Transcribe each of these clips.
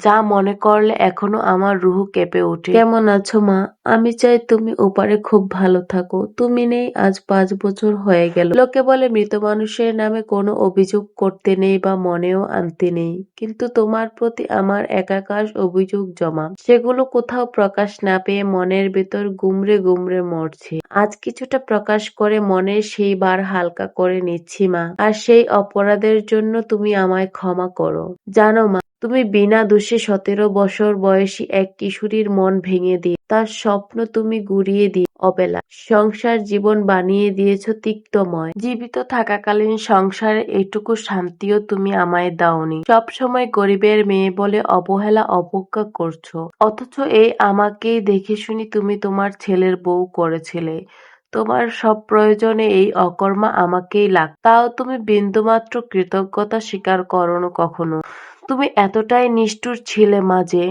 যা মনে করলে এখনও আমার রুহ কেঁপে ওঠে। কেমন আছো মা? আমি চাই তুমি ওপারে খুব ভালো থাকো। তুমি নেই, আজ পাঁচ বছর হয়ে গেল। লোকে বলে, মৃত মানুষের নামে কোনো অভিযোগ করতে নেই বা মনেও আনতে নেই। কিন্তু তোমার প্রতি আমার একাকাশ অভিযোগ জমা। সেগুলো কোথাও প্রকাশ না পেয়ে মনের ভেতর গুমরে গুমরে মরছে। আজ কিছুটা প্রকাশ করে মনের সেই বার হালকা করে নিচ্ছি মা। আর সেই অপরাধের জন্য তুমি আমায় ক্ষমা করো। জানো মা তুমি বিনা দোষে সতেরো বছর বয়সী এক কিশোরীর মন ভেঙে দিয়ে, তার স্বপ্ন তুমি গুড়িয়ে দিয়ে, অবেলা, সংসার জীবন বানিয়ে দিয়েছ তিক্তময়। জীবিত থাকাকালীন সংসারে এইটুকু শান্তিও তুমি আমায় দাওনি। সবসময় গরিবের মেয়ে বলে অবহেলা অবজ্ঞা করছ। অথচ এই আমাকেই দেখে শুনি তুমি তোমার ছেলের বউ করেছিলে। তোমার সব প্রয়োজনে এই অকর্মা আমাকেই লাগ তাও তুমি বিন্দুমাত্র কৃতজ্ঞতা স্বীকার করো কখনো। তুমি এতটাই নিষ্ঠুর ছিলে মা যে,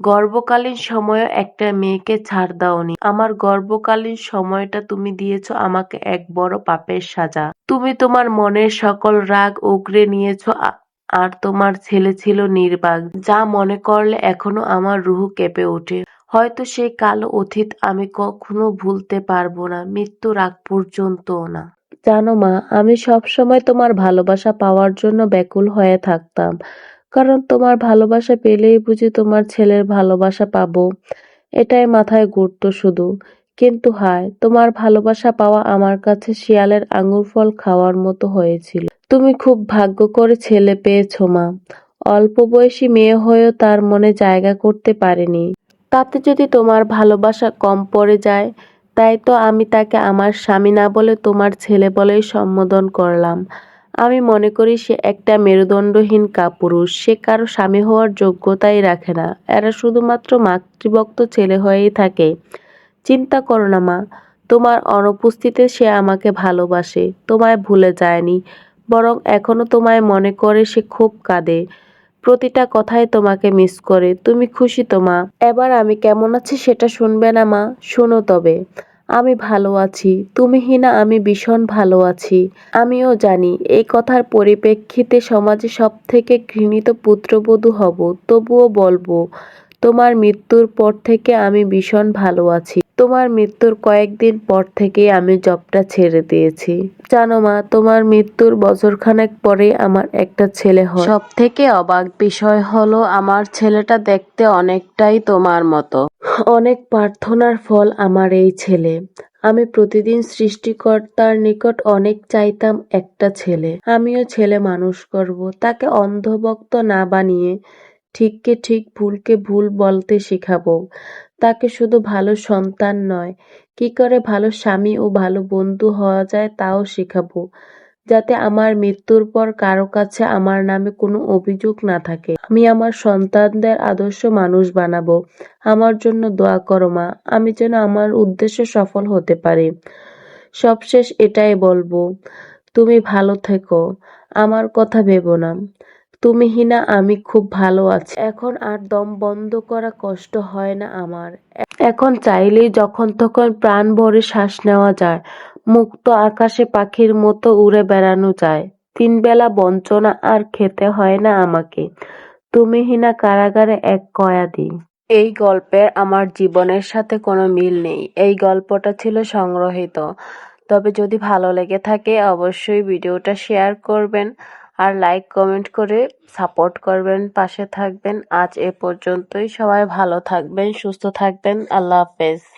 গর্ভকালীন সময়েও একটা মেয়েকে ছাড় দাওনি। আমার গর্ভকালীন সময়টা তুমি দিয়েছ আমাকে এক বড় পাপের সাজা। তুমি তোমার মনের সকল রাগ উগরে নিয়েছ আর তোমার ছেলে ছিল নির্বাক যা মনে করলে এখনও আমার রুহ কেঁপে ওঠে। হয়তো সেই কালো অতীত আমি কখনো ভুলতে পারব না মৃত্যুর আগ পর্যন্তও না। জানো মা আমি সব সময় তোমার ভালোবাসা পাওয়ার জন্য ব্যাকুল হয়ে থাকতাম। কারণ তোমার ভালোবাসা পেলেই বুঝি তোমার ছেলের ভালোবাসা পাবো। এটাই মাথায় ঘুরতো শুধু। কিন্তু হায়, তোমার ভালোবাসা পাওয়া আমার কাছে শিয়ালের আঙুর ফল খাওয়ার মতো হয়েছিল। তুমি খুব ভাগ্য করে ছেলে পেয়েছ, মা। অল্প বয়সী মেয়ে হয়েও তার মনে জায়গা করতে পারেনি। তাতে যদি তোমার ভালোবাসা কম পড়ে যায়, তাই তো আমি তাকে আমার স্বামী না বলে তোমার ছেলে বলেই সম্বোধন করলাম। আমি মনে করি সে একটা মেরুদণ্ডহীন কাপুরুষ। সে কারও স্বামী হওয়ার যোগ্যতাই রাখে না। এরা শুধুমাত্র মাতৃভক্ত ছেলে হয়েই থাকে। চিন্তা করো না, মা। তোমার অনুপস্থিতিতে সে আমাকে ভালোবাসে। তোমায় ভুলে যায়নি। বরং এখনও তোমায় মনে করে সে খুব কাঁদে। প্রতিটা কথাই তোমাকে মিস করে। তুমি খুশি তো, মা? এবার আমি কেমন আছি সেটা শুনবে না, মা? শোনো তবে। আমি ভালো আছি। তুমি হিনা, আমি ভীষণ ভালো আছি। আমিও জানি, এই কথার পরিপ্রেক্ষিতে সমাজে সব থেকে ঘৃণিত পুত্রবধূ হব, তবুও বলব, তোমার মৃত্যুর পর থেকে আমি ভীষণ ভালো আছি। তোমার মৃত্যুর কয়েকদিন পর থেকেই আমি জবটা ছেড়ে দিয়েছি। জানো মা তোমার মৃত্যুর বছরখানেক পরে আমার একটা ছেলে হয়। সব থেকে অবাক বিষয় হলো আমার ছেলেটা দেখতে অনেকটাই তোমার মতো। অনেক প্রার্থনার ফল আমার এই ছেলে। আমি প্রতিদিন সৃষ্টিকর্তার নিকট অনেক চাইতাম একটা ছেলে। আমিও ছেলে মানুষ করব তাকে অন্ধভক্ত না বানিয়ে ঠিককে ঠিক ভুলকে ভুল বলতে শেখাবো। তাকে শুধু ভালো সন্তান নয়, কি করে ভালো স্বামী ও ভালো বন্ধু হওয়া যায় তাও শেখাবো, যাতে আমার মৃত্যুর পর কারও কাছে আমার নামে কোনো অভিযোগ না থাকে। আমি আমার সন্তানদের আদর্শ মানুষ বানাবো। আমার জন্য দোয়া করো মা, আমি যেন আমার উদ্দেশ্য সফল হতে পারি। সবশেষ এটাই বলব, তুমি ভালো থেকো, আমার কথা ভেবো না। তুমি হিনা, আমি খুব ভালো আছি। এখন আর দম বন্ধ করা কষ্ট হয় না আমার। এখন চাইলেই যখন তখন প্রাণ ভরে শ্বাস নেওয়া যায়। মুক্ত আকাশে পাখির মতো উড়ে বেড়ানো যায়। তিন বেলা বঞ্চনা আর খেতে হয় না আমাকে। তুমি হিনা, কারাগারে এক কয়াদি এই গল্পের আমার জীবনের সাথে কোনো মিল নেই। এই গল্পটা ছিল সংগ্রহীত। তবে যদি ভালো লেগে থাকে, অবশ্যই ভিডিওটা শেয়ার করবেন। আর লাইক কমেন্ট করে সাপোর্ট করবেন, পাশে থাকবেন। আজ এ পর্যন্তই। সবাই ভালো থাকবেন, সুস্থ থাকবেন। আল্লাহ হাফেজ।